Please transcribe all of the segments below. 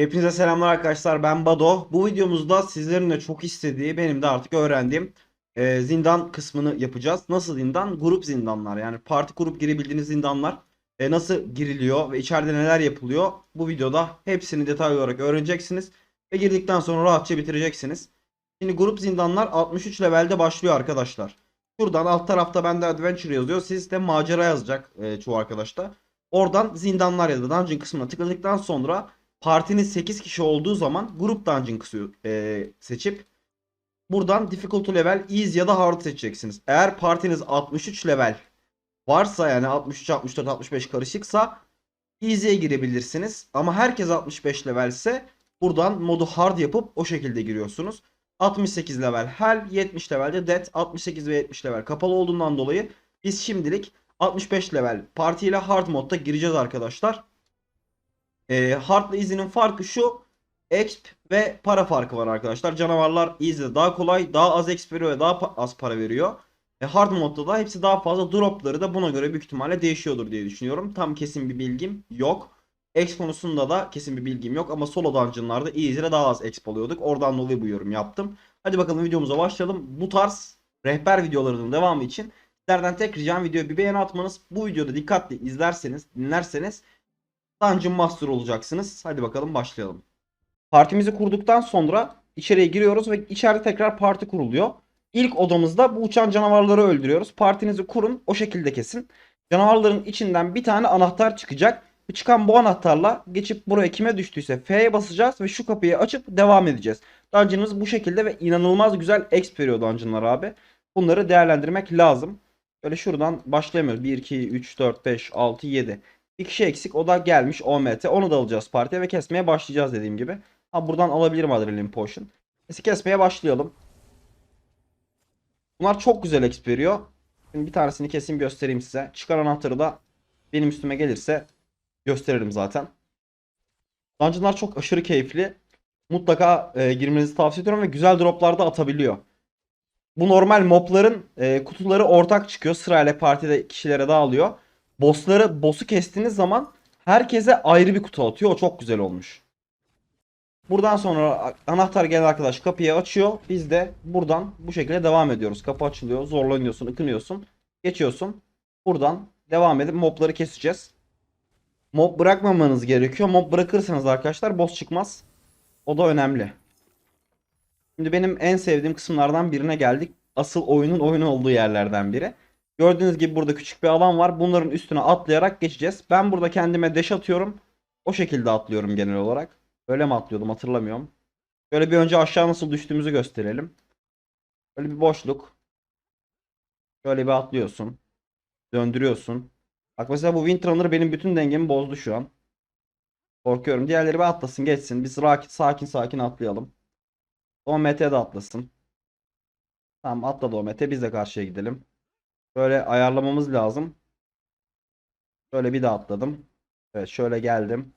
Hepinize selamlar arkadaşlar ben Bado. Bu videomuzda sizlerin de çok istediği benim de artık öğrendiğim e, zindan kısmını yapacağız. Nasıl zindan? Grup zindanlar yani parti kurup girebildiğiniz zindanlar e, nasıl giriliyor ve içeride neler yapılıyor. Bu videoda hepsini detaylı olarak öğreneceksiniz ve girdikten sonra rahatça bitireceksiniz. Şimdi grup zindanlar 63 levelde başlıyor arkadaşlar. Şuradan alt tarafta bende adventure yazıyor. Sizde macera yazacak e, çoğu arkadaşta. Oradan zindanlar ya da dungeon kısmına tıkladıktan sonra partiniz 8 kişi olduğu zaman grup dungeon kısmı e, seçip buradan difficulty level easy ya da hard seçeceksiniz. Eğer partiniz 63 level varsa yani 63 64 65 karışıksa easy'ye girebilirsiniz. Ama herkes 65 levelse buradan modu hard yapıp o şekilde giriyorsunuz. 68 level hell, 70 levelde dead, 68 ve 70 level kapalı olduğundan dolayı biz şimdilik 65 level parti ile hard modda gireceğiz arkadaşlar. E, hard ile farkı şu. Exp ve para farkı var arkadaşlar. Canavarlar easy'de daha kolay, daha az exp veriyor ve daha pa- az para veriyor. E, hard modda da hepsi daha fazla dropları da buna göre büyük ihtimalle değişiyordur diye düşünüyorum. Tam kesin bir bilgim yok. Exp konusunda da kesin bir bilgim yok ama solo dungeonlarda easy'de daha az exp alıyorduk. Oradan dolayı bu yorum yaptım. Hadi bakalım videomuza başlayalım. Bu tarz rehber videolarının devamı için sizlerden tek ricam videoya bir beğeni atmanız. Bu videoda dikkatli izlerseniz, dinlerseniz Dungeon Master olacaksınız. Hadi bakalım başlayalım. Partimizi kurduktan sonra içeriye giriyoruz ve içeride tekrar parti kuruluyor. İlk odamızda bu uçan canavarları öldürüyoruz. Partinizi kurun, o şekilde kesin. Canavarların içinden bir tane anahtar çıkacak. Çıkan bu anahtarla geçip buraya kime düştüyse F'ye basacağız ve şu kapıyı açıp devam edeceğiz. Dungeon'ımız bu şekilde ve inanılmaz güzel exp veriyor dungeon'lar abi. Bunları değerlendirmek lazım. Böyle şuradan başlayamıyoruz. 1, 2, 3, 4, 5, 6, 7. Bir kişi eksik. O da gelmiş OMT. Onu da alacağız partiye ve kesmeye başlayacağız dediğim gibi. Ha buradan alabilirim Adrenalin Potion. Neyse kesmeye başlayalım. Bunlar çok güzel exp veriyor. Şimdi bir tanesini keseyim göstereyim size. Çıkar anahtarı da benim üstüme gelirse gösteririm zaten. Dungeonlar çok aşırı keyifli. Mutlaka e, girmenizi tavsiye ediyorum ve güzel droplar da atabiliyor. Bu normal mobların e, kutuları ortak çıkıyor. Sırayla partide kişilere dağılıyor. Bossları, boss'u kestiğiniz zaman herkese ayrı bir kutu atıyor. O çok güzel olmuş. Buradan sonra anahtar gelen arkadaş kapıyı açıyor. Biz de buradan bu şekilde devam ediyoruz. Kapı açılıyor. Zorlanıyorsun, ıkınıyorsun. Geçiyorsun. Buradan devam edip mobları keseceğiz. Mob bırakmamanız gerekiyor. Mob bırakırsanız arkadaşlar boss çıkmaz. O da önemli. Şimdi benim en sevdiğim kısımlardan birine geldik. Asıl oyunun oyun olduğu yerlerden biri. Gördüğünüz gibi burada küçük bir alan var. Bunların üstüne atlayarak geçeceğiz. Ben burada kendime deş atıyorum. O şekilde atlıyorum genel olarak. Böyle mi atlıyordum hatırlamıyorum. Böyle bir önce aşağı nasıl düştüğümüzü gösterelim. Böyle bir boşluk. Şöyle bir atlıyorsun. Döndürüyorsun. Bak mesela bu Windrunner benim bütün dengemi bozdu şu an. Korkuyorum. Diğerleri bir atlasın geçsin. Biz rahat, sakin sakin atlayalım. OMT de atlasın. Tamam atladı OMT. Biz de karşıya gidelim. Böyle ayarlamamız lazım. Şöyle bir daha atladım. Evet şöyle geldim.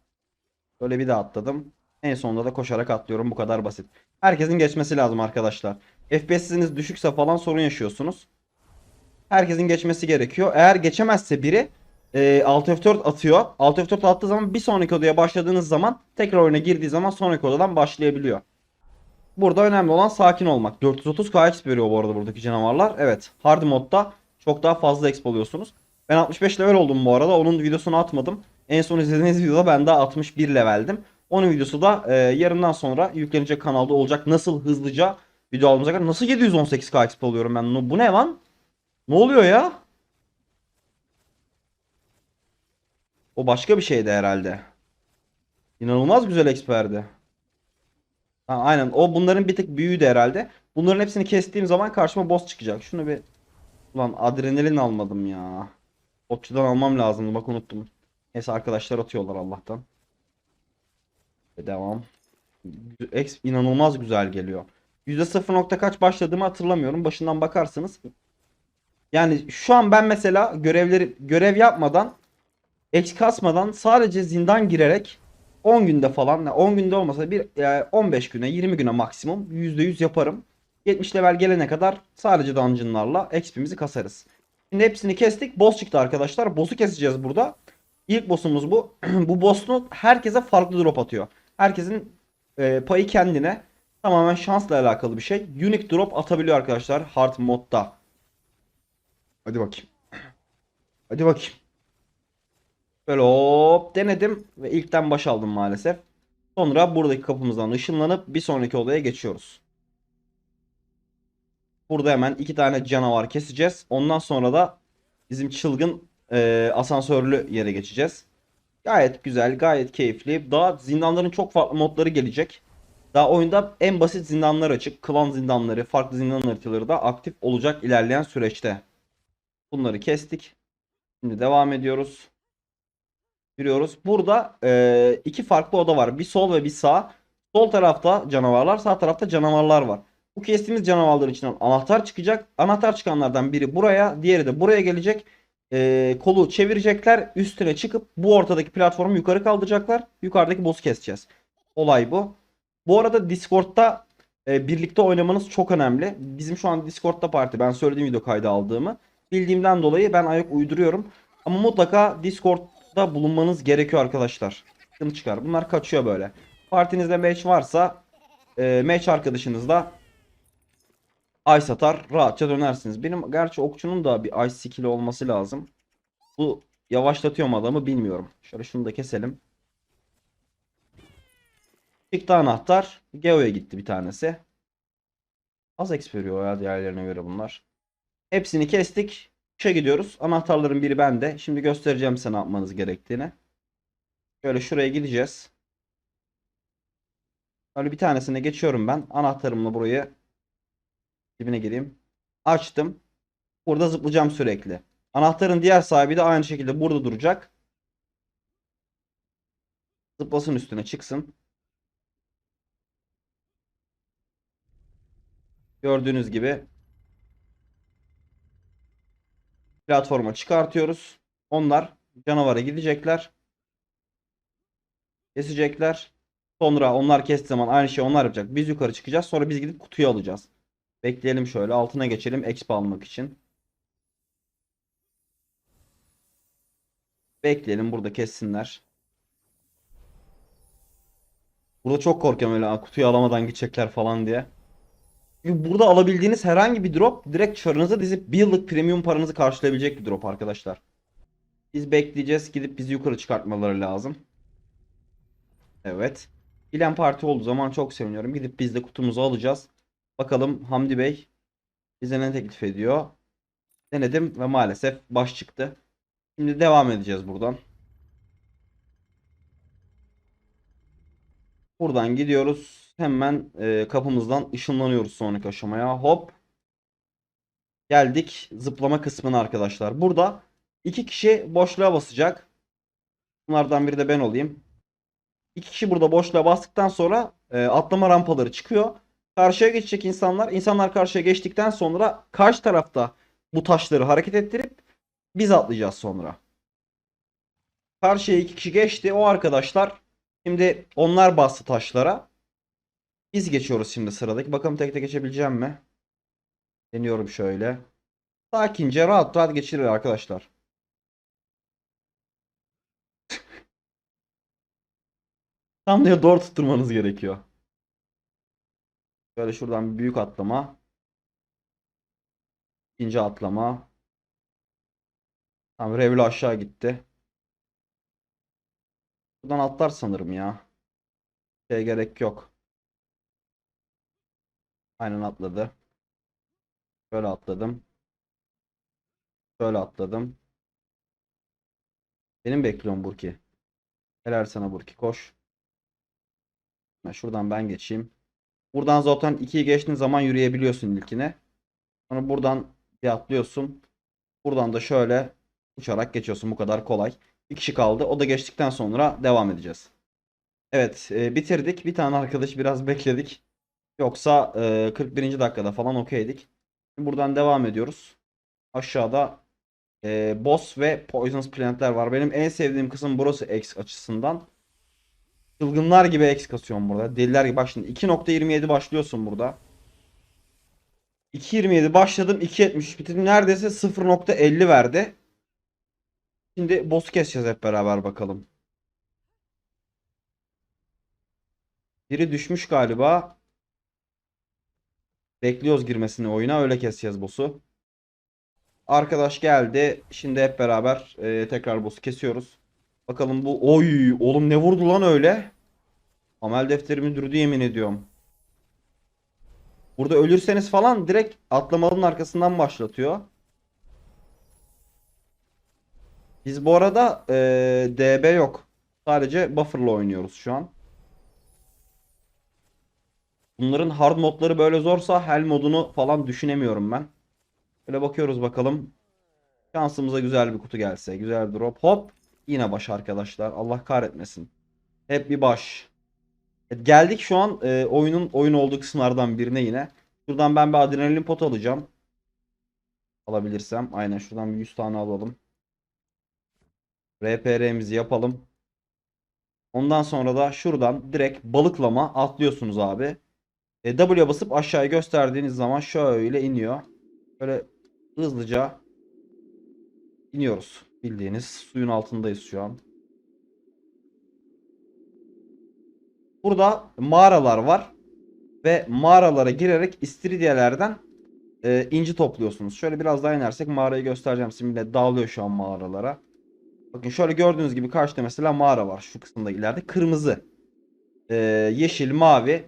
Böyle bir daha atladım. En sonunda da koşarak atlıyorum. Bu kadar basit. Herkesin geçmesi lazım arkadaşlar. FPS'iniz düşükse falan sorun yaşıyorsunuz. Herkesin geçmesi gerekiyor. Eğer geçemezse biri e, Alt F4 atıyor. Alt F4 attığı zaman bir sonraki odaya başladığınız zaman tekrar oyuna girdiği zaman sonraki odadan başlayabiliyor. Burada önemli olan sakin olmak. 430 KX veriyor bu arada buradaki canavarlar. Evet. Hard modda çok daha fazla exp oluyorsunuz. Ben 65 level oldum bu arada. Onun videosunu atmadım. En son izlediğiniz videoda ben daha 61 leveldim. Onun videosu da e, yarından sonra yüklenecek kanalda olacak. Nasıl hızlıca video aldığımıza kadar nasıl 718 KX oluyorum ben? Bu ne lan? Ne oluyor ya? O başka bir şeydi herhalde. İnanılmaz güzel experdi. Ha, aynen o bunların bir tık büyüğüydü herhalde. Bunların hepsini kestiğim zaman karşıma boss çıkacak. Şunu bir Ulan adrenalin almadım ya. Okçudan almam lazımdı bak unuttum. Neyse arkadaşlar atıyorlar Allah'tan. Ve devam. X inanılmaz güzel geliyor. %0 nokta kaç başladığımı hatırlamıyorum. Başından bakarsınız. Yani şu an ben mesela görevleri görev yapmadan X kasmadan sadece zindan girerek 10 günde falan 10 günde olmasa bir yani 15 güne 20 güne maksimum %100 yaparım. 70 level gelene kadar sadece dungeonlarla XP'mizi kasarız. Şimdi hepsini kestik. Boss çıktı arkadaşlar. Boss'u keseceğiz burada. İlk boss'umuz bu. bu boss'un herkese farklı drop atıyor. Herkesin e, payı kendine. Tamamen şansla alakalı bir şey. Unique drop atabiliyor arkadaşlar hard modda. Hadi bakayım. Hadi bakayım. Böyle hop denedim ve ilkten baş aldım maalesef. Sonra buradaki kapımızdan ışınlanıp bir sonraki odaya geçiyoruz. Burada hemen iki tane canavar keseceğiz. Ondan sonra da bizim çılgın e, asansörlü yere geçeceğiz. Gayet güzel, gayet keyifli. Daha zindanların çok farklı modları gelecek. Daha oyunda en basit zindanlar açık. Klan zindanları, farklı zindan haritaları da aktif olacak ilerleyen süreçte. Bunları kestik. Şimdi devam ediyoruz. Yürüyoruz. Burada e, iki farklı oda var. Bir sol ve bir sağ. Sol tarafta canavarlar, sağ tarafta canavarlar var. Bu kestiğimiz canavarlar içinden anahtar çıkacak. Anahtar çıkanlardan biri buraya, diğeri de buraya gelecek. E, kolu çevirecekler. Üstüne çıkıp bu ortadaki platformu yukarı kaldıracaklar. Yukarıdaki boss'u keseceğiz. Olay bu. Bu arada Discord'da e, birlikte oynamanız çok önemli. Bizim şu an Discord'da parti. Ben söylediğim video kaydı aldığımı. Bildiğimden dolayı ben ayak uyduruyorum. Ama mutlaka Discord'da bulunmanız gerekiyor arkadaşlar. Sıkıntı çıkar. Bunlar kaçıyor böyle. Partinizde match varsa e, match arkadaşınızla ice atar rahatça dönersiniz. Benim gerçi okçunun da bir ice skill'i olması lazım. Bu yavaşlatıyor mu adamı bilmiyorum. Şöyle şunu da keselim. Çıktı anahtar. Geo'ya gitti bir tanesi. Az XP veriyor ya diğerlerine göre bunlar. Hepsini kestik. İşe gidiyoruz. Anahtarların biri bende. Şimdi göstereceğim size yapmanız gerektiğini. Şöyle şuraya gideceğiz. Böyle bir tanesine geçiyorum ben. Anahtarımla burayı dibine gireyim. Açtım. Burada zıplayacağım sürekli. Anahtarın diğer sahibi de aynı şekilde burada duracak. Zıplasın üstüne çıksın. Gördüğünüz gibi platforma çıkartıyoruz. Onlar canavara gidecekler. Kesecekler. Sonra onlar kestiği zaman aynı şey onlar yapacak. Biz yukarı çıkacağız. Sonra biz gidip kutuyu alacağız. Bekleyelim şöyle. Altına geçelim. Exp almak için. Bekleyelim. Burada kessinler. Burada çok korkuyorum öyle "Aa, kutuyu alamadan gidecekler falan diye. Burada alabildiğiniz herhangi bir drop direkt çarınıza dizip bir yıllık premium paranızı karşılayabilecek bir drop arkadaşlar. Biz bekleyeceğiz. Gidip bizi yukarı çıkartmaları lazım. Evet. Bilen parti olduğu zaman çok seviniyorum. Gidip biz de kutumuzu alacağız. Bakalım Hamdi Bey bize ne teklif ediyor. Denedim ve maalesef baş çıktı. Şimdi devam edeceğiz buradan. Buradan gidiyoruz. Hemen e, kapımızdan ışınlanıyoruz sonraki aşamaya. Hop. Geldik zıplama kısmına arkadaşlar. Burada iki kişi boşluğa basacak. Bunlardan biri de ben olayım. İki kişi burada boşluğa bastıktan sonra e, atlama rampaları çıkıyor. Karşıya geçecek insanlar. İnsanlar karşıya geçtikten sonra karşı tarafta bu taşları hareket ettirip biz atlayacağız sonra. Karşıya iki kişi geçti. O arkadaşlar şimdi onlar bastı taşlara. Biz geçiyoruz şimdi sıradaki. Bakalım tek tek geçebileceğim mi? Deniyorum şöyle. Sakince rahat rahat geçirir arkadaşlar. Tam diye doğru tutturmanız gerekiyor. Böyle şuradan bir büyük atlama. İkinci atlama. Tamam Revli aşağı gitti. Buradan atlar sanırım ya. Şey gerek yok. Aynen atladı. Böyle atladım. Şöyle atladım. Benim bekliyorum Burki. Helal sana Burki koş. Şuradan ben geçeyim. Buradan zaten 2'yi geçtiğin zaman yürüyebiliyorsun ilkine. Sonra buradan bir atlıyorsun. Buradan da şöyle uçarak geçiyorsun. Bu kadar kolay. Bir kişi kaldı. O da geçtikten sonra devam edeceğiz. Evet e, bitirdik. Bir tane arkadaş biraz bekledik. Yoksa e, 41. dakikada falan okeydik. Buradan devam ediyoruz. Aşağıda e, boss ve poisonous plantler var. Benim en sevdiğim kısım burası X açısından. Çılgınlar gibi X kasıyorum burada. Deliler gibi. Şimdi 2.27 başlıyorsun burada. 2.27 başladım. 2.73 bitirdim. Neredeyse 0.50 verdi. Şimdi boss'u keseceğiz hep beraber bakalım. Biri düşmüş galiba. Bekliyoruz girmesini oyuna. Öyle keseceğiz boss'u. Arkadaş geldi. Şimdi hep beraber e, tekrar boss'u kesiyoruz. Bakalım bu. Oy oğlum ne vurdu lan öyle? Amel defteri müdürü yemin ediyorum. Burada ölürseniz falan direkt atlamanın arkasından başlatıyor. Biz bu arada e, DB yok. Sadece buffer'la oynuyoruz şu an. Bunların hard modları böyle zorsa hell modunu falan düşünemiyorum ben. Böyle bakıyoruz bakalım. Şansımıza güzel bir kutu gelse. Güzel bir drop. Hop. Yine baş arkadaşlar. Allah kahretmesin. Hep bir baş. Evet, geldik şu an e, oyunun oyun olduğu kısımlardan birine yine. Şuradan ben bir adrenalin pot alacağım. Alabilirsem. Aynen şuradan bir 100 tane alalım. RPR'mizi yapalım. Ondan sonra da şuradan direkt balıklama atlıyorsunuz abi. E, W'ye basıp aşağıya gösterdiğiniz zaman şöyle iniyor. Böyle hızlıca iniyoruz. Bildiğiniz suyun altındayız şu an. Burada mağaralar var. Ve mağaralara girerek istiridyelerden e, inci topluyorsunuz. Şöyle biraz daha inersek mağarayı göstereceğim. Simile dağılıyor şu an mağaralara. Bakın şöyle gördüğünüz gibi karşıda mesela mağara var. Şu kısımda ileride. Kırmızı, e, yeşil, mavi,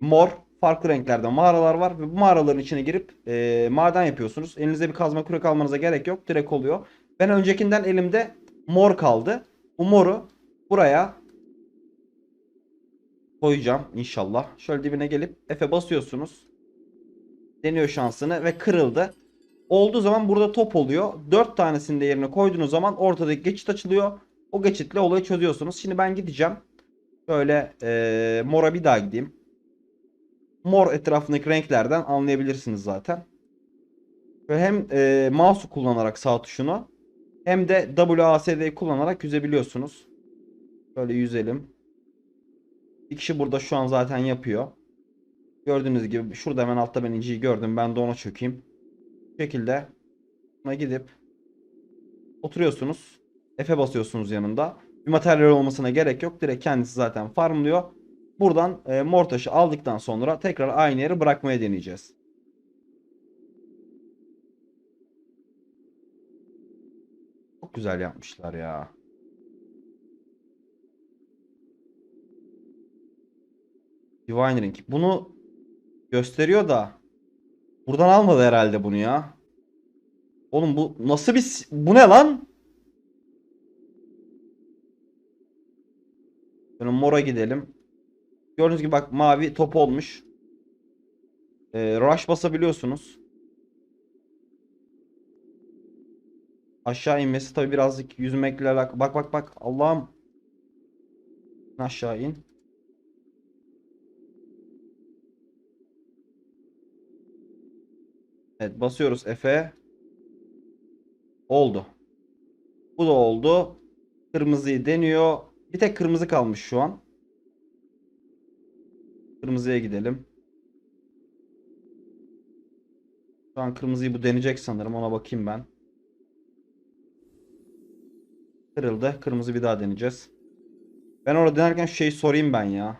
mor farklı renklerde mağaralar var. Ve bu mağaraların içine girip e, maden yapıyorsunuz. Elinize bir kazma kürek almanıza gerek yok. Direkt oluyor. Ben öncekinden elimde mor kaldı. Bu moru buraya koyacağım inşallah. Şöyle dibine gelip F'e basıyorsunuz. Deniyor şansını ve kırıldı. Olduğu zaman burada top oluyor. 4 tanesini de yerine koyduğunuz zaman ortadaki geçit açılıyor. O geçitle olayı çözüyorsunuz. Şimdi ben gideceğim. Şöyle eee mora bir daha gideyim. Mor etrafındaki renklerden anlayabilirsiniz zaten. Ve hem eee mouse'u kullanarak sağ tuşunu hem de WASD'yi kullanarak yüzebiliyorsunuz. Böyle yüzelim. Bir kişi burada şu an zaten yapıyor. Gördüğünüz gibi şurada hemen altta ben inciyi gördüm. Ben de ona çökeyim. Bu şekilde buna gidip oturuyorsunuz. F'e basıyorsunuz yanında. Bir materyal olmasına gerek yok. Direkt kendisi zaten farmlıyor. Buradan e, mor taşı aldıktan sonra tekrar aynı yeri bırakmaya deneyeceğiz. Çok güzel yapmışlar ya. Divine Ring. Bunu gösteriyor da buradan almadı herhalde bunu ya. Oğlum bu nasıl bir bu ne lan? Şöyle mora gidelim. Gördüğünüz gibi bak mavi top olmuş. Ee, rush basabiliyorsunuz. Aşağı inmesi tabi birazcık yüzmekle alakalı. Bak bak bak Allah'ım. Aşağı in. Evet basıyoruz F'e. Oldu. Bu da oldu. Kırmızıyı deniyor. Bir tek kırmızı kalmış şu an. Kırmızıya gidelim. Şu an kırmızıyı bu deneyecek sanırım. Ona bakayım ben. Kırıldı. Kırmızı bir daha deneyeceğiz. Ben orada denerken şu şeyi sorayım ben ya.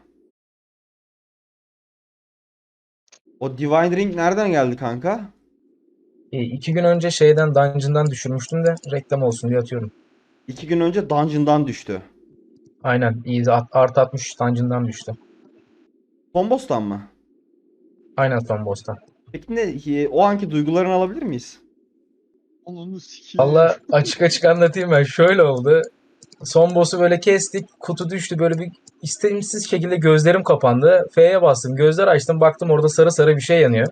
O Divine Ring nereden geldi kanka? E, iki gün önce şeyden Dungeon'dan düşürmüştüm de reklam olsun diye atıyorum. İki gün önce Dungeon'dan düştü. Aynen. iyi artı 60 Dungeon'dan düştü. Son boss'tan mı? Aynen son boss'tan. Peki ne, o anki duygularını alabilir miyiz? Onu sikeyim. Valla açık açık anlatayım ben. Şöyle oldu. Son boss'u böyle kestik. Kutu düştü. Böyle bir istemsiz şekilde gözlerim kapandı. F'ye bastım. Gözler açtım. Baktım orada sarı sarı bir şey yanıyor.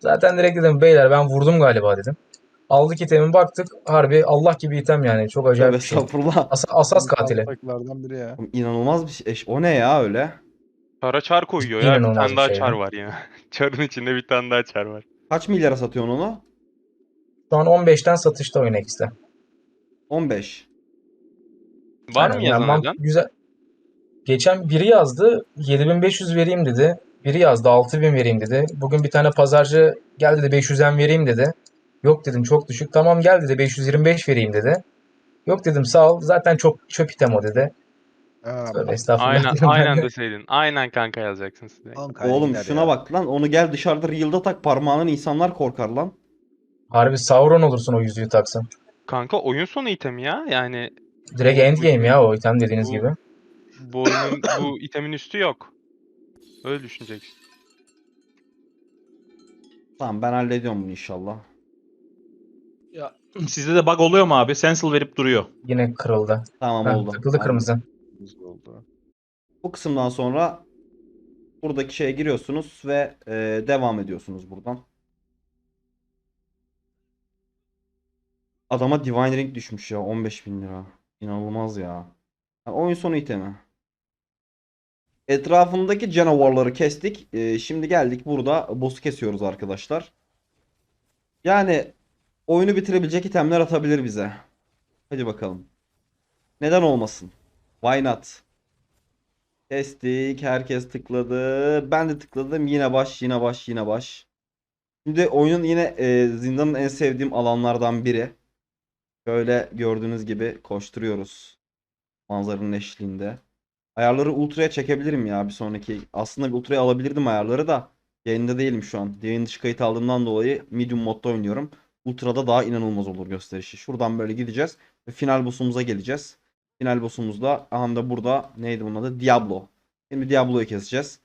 Zaten direkt dedim beyler ben vurdum galiba dedim. Aldık itemi baktık. Harbi Allah gibi item yani. Çok acayip bir şey. estağfurullah. As- asas katili. Taklardan biri ya. İnanılmaz bir şey. Eş- O ne ya öyle? Çara çar koyuyor ya. Bir inanılmaz tane bir daha şey çar ya. var ya. Çarın içinde bir tane daha çar var. Kaç milyara satıyorsun onu? Şu an 15'ten satışta oyun X'te. 15. Var mı yazan? Güzel. Geçen biri yazdı 7500 vereyim dedi. Biri yazdı 6000 vereyim dedi. Bugün bir tane pazarcı gel dedi 500'en vereyim dedi. Yok dedim çok düşük. Tamam gel dedi 525 vereyim dedi. Yok dedim sağ ol. Zaten çok çöp item o dedi. Tövbe estağfurullah. Aynen aynen de. deseydin. Aynen kanka yazacaksın size. Oğlum şuna ya. bak lan. Onu gel dışarıda real'da tak parmağının insanlar korkar lan. Harbi Sauron olursun o yüzüğü taksan. Kanka oyun sonu itemi ya. Yani Direkt endgame ya o item dediğiniz bu- gibi. bu oyunun bu itemin üstü yok. Öyle düşüneceksin. Tamam ben hallediyorum bunu inşallah. Ya, sizde de bug oluyor mu abi? Sensel verip duruyor. Yine kırıldı. Tamam Heh, oldu. takıldı kırmızı. Hızlı oldu. Bu kısımdan sonra buradaki şeye giriyorsunuz ve e, devam ediyorsunuz buradan. Adama Divine Ring düşmüş ya 15 bin lira. İnanılmaz ya. Ha, oyun sonu itemi. Etrafındaki canavarları kestik. E, şimdi geldik burada boss'u kesiyoruz arkadaşlar. Yani oyunu bitirebilecek itemler atabilir bize. Hadi bakalım. Neden olmasın? Why not? Kestik. Herkes tıkladı. Ben de tıkladım. Yine baş, yine baş, yine baş. Şimdi oyunun yine e, zindanın en sevdiğim alanlardan biri. Şöyle gördüğünüz gibi koşturuyoruz. Manzaranın eşliğinde. Ayarları ultra'ya çekebilirim ya bir sonraki. Aslında bir ultra'ya alabilirdim ayarları da. Yayında değilim şu an. Yayın dışı kayıt aldığımdan dolayı medium modda oynuyorum. Ultra'da daha inanılmaz olur gösterişi. Şuradan böyle gideceğiz. Ve final boss'umuza geleceğiz. Final boss'umuzda aha da burada neydi bunun adı? Diablo. Şimdi Diablo'yu keseceğiz.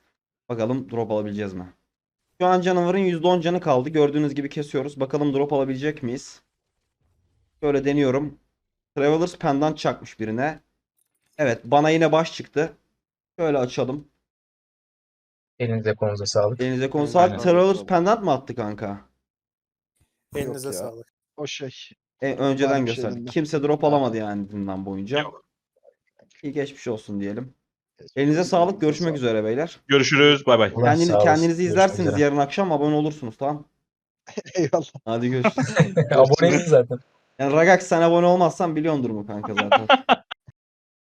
Bakalım drop alabileceğiz mi? Şu an canavarın %10 canı kaldı. Gördüğünüz gibi kesiyoruz. Bakalım drop alabilecek miyiz? Şöyle deniyorum. Traveler's Pendant çakmış birine. Evet bana yine baş çıktı. Şöyle açalım. Elinize kolunuza sağlık. Elinize konu saat Traveler's Pendant mı attı kanka? Elinize ya. sağlık. O şey. E, önceden gösterdik. Kimse drop alamadı yani dünden boyunca. Yok. İyi geçmiş olsun diyelim. Elinize sağlık. Görüşmek üzere beyler. Görüşürüz. Bay bay. Allah Kendini, sağ olasın. kendinizi izlersiniz yarın akşam abone olursunuz tamam. Eyvallah. Hadi görüşürüz. Aboneyiz zaten. Yani Ragax sen abone olmazsan biliyorsun durumu kanka zaten.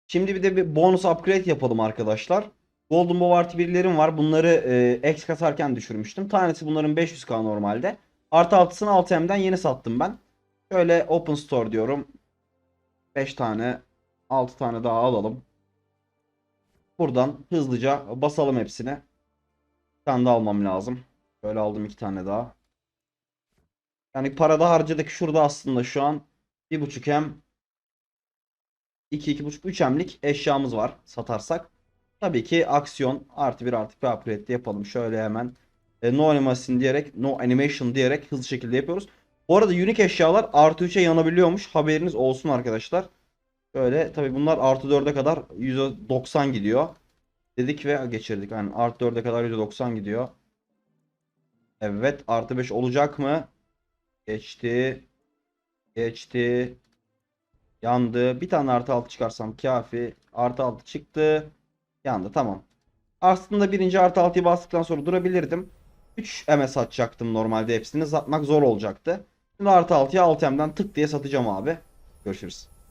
Şimdi bir de bir bonus upgrade yapalım arkadaşlar. Golden Bow artı birlerim var. Bunları e, X kasarken düşürmüştüm. Tanesi bunların 500k normalde. Artı 6'sını 6M'den yeni sattım ben. Şöyle Open Store diyorum. 5 tane 6 tane daha alalım. Buradan hızlıca basalım hepsine. Bir tane daha almam lazım. Böyle aldım 2 tane daha. Yani parada harcadık şurada aslında şu an 1.5 M 2 2.5 3 M'lik eşyamız var satarsak. Tabii ki aksiyon artı bir artı bir upgrade de yapalım. Şöyle hemen e, no animation diyerek no animation diyerek hızlı şekilde yapıyoruz. Bu arada unique eşyalar artı 3'e yanabiliyormuş. Haberiniz olsun arkadaşlar. Böyle tabii bunlar artı 4'e kadar %90 gidiyor. Dedik ve geçirdik. Yani artı 4'e kadar %90 gidiyor. Evet artı 5 olacak mı? Geçti. Geçti. Yandı. Bir tane artı 6 çıkarsam kafi. Artı 6 çıktı. Yandı. Tamam. Aslında birinci artı 6'yı bastıktan sonra durabilirdim. 3 MS atacaktım normalde hepsini. Satmak zor olacaktı. Şimdi artı 6'ya 6M'den tık diye satacağım abi. Görüşürüz.